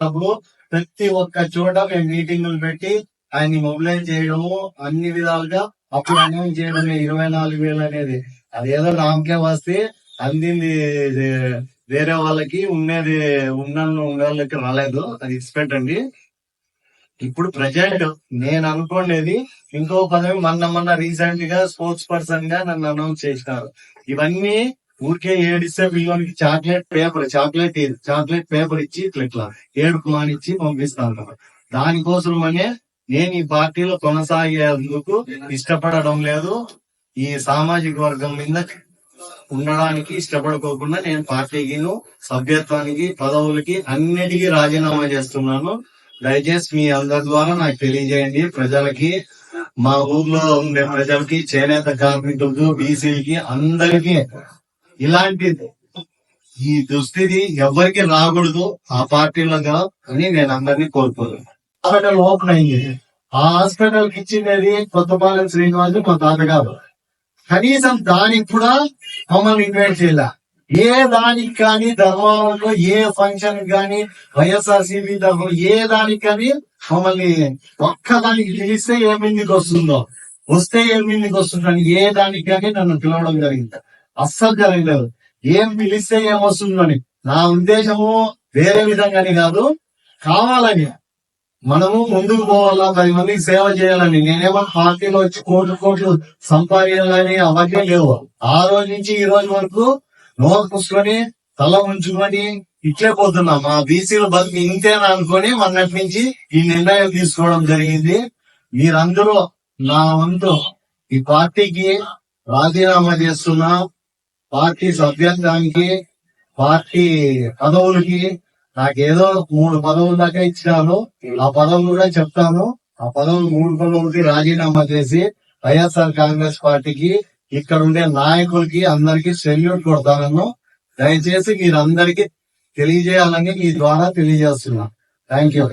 అప్పుడు ప్రతి ఒక్క చోట మేము మీటింగులు పెట్టి ఆయన్ని మొబిలైజ్ చేయడము అన్ని విధాలుగా అప్పుడు అనౌన్స్ చేయడమే. ఇరవై నాలుగు వేలు అనేది. అదేదో నామకే వస్తే అందింది వేరే వాళ్ళకి ఉన్నది ఉండాలని ఉన్న వాళ్ళకి రాలేదు. అది ఇచ్చిపెట్టండి. ఇప్పుడు ప్రజెంట్ నేను అనుకునేది ఇంకో పదవి మొన్న మొన్న రీసెంట్గా స్పోర్ట్స్ పర్సన్గా నన్ను అనౌన్స్ చేసినారు. ఇవన్నీ ఊరికే ఏడిస్తే పిల్లలకి chocolate paper chocolate chocolate paper ఇచ్చి ఇట్లా ఇట్లా ఏడుపు మానిచ్చి పంపిస్తాను దానికోసమనే నేను ఈ పార్టీలో కొనసాగేందుకు ఇష్టపడడం లేదు. ఈ సామాజిక వర్గం మీద ఉండడానికి ఇష్టపడుకోకుండా నేను పార్టీకి సభ్యత్వానికి పదవులకి అన్నిటికీ రాజీనామా చేస్తున్నాను. దయచేసి మీ అందరి ద్వారా నాకు తెలియజేయండి. ప్రజలకి మా ఊర్లో ఉండే ప్రజలకి చేనేత కార్మికులకు బీసీలకి అందరికీ ఇలాంటిది. ఈ దుస్థితి ఎవరికి రాకూడదు ఆ పార్టీలుగా అని నేను అందరినీ కోరుకోలేదు హాస్పిటల్ ఓపెన్ అయింది. ఆ హాస్పిటల్కి ఇచ్చినది కొత్తపాలెం శ్రీనివాస్ మా తాతగారు. కనీసం దానికి కూడా మమ్మల్ని ఇన్వైట్ చేయాల. ఏ దానికి కానీ ధర్మంలో ఏ ఫంక్షన్ కానీ వైఎస్ఆర్సీపీ ధర్మం ఏ దానికి కానీ మమ్మల్ని ఒక్కదానికి పిలిస్తే ఏ వస్తుందో వస్తే ఏ మీదకి వస్తుందని ఏ దానికి కానీ నన్ను పిలవడం జరిగింది. అస్సలు జరగలేదు. ఏం పిలిస్తే ఏం వస్తుందని నా ఉద్దేశము వేరే విధంగానే కాదు. కావాలని. మనము ముందుకు పోవాలా పది మందికి సేవ చేయాలని. నేనేమో పార్టీలో వచ్చి కోట్లు కోట్లు సంపాదించాలని అవన్నీ లేవు. ఆ రోజు నుంచి ఈ రోజు వరకు నోరు పుసుకొని తల ఉంచుకొని ఇట్లే పోతున్నాం. మా బీసీల బతుకు ఇంతేనా అనుకొని మొన్నటి నుంచి ఈ నిర్ణయం తీసుకోవడం జరిగింది. మీరందరూ నా వంతు ఈ పార్టీకి రాజీనామా చేస్తున్నా. పార్టీ సభ్యత్వానికి పార్టీ పదవులకి నాకేదో మూడు పదవుల దాకా ఇచ్చినాను. ఆ పదవులు కూడా చెప్తాను. ఆ పదవులు మూడు పదవులకి రాజీనామా చేసి వైఎస్ఆర్ కాంగ్రెస్ పార్టీకి ఇక్కడ ఉండే నాయకులకి అందరికి సెల్యూట్ కొడతానను దయచేసి మీరందరికీ తెలియజేయాలని మీ ద్వారా తెలియజేస్తున్నా. Thank you.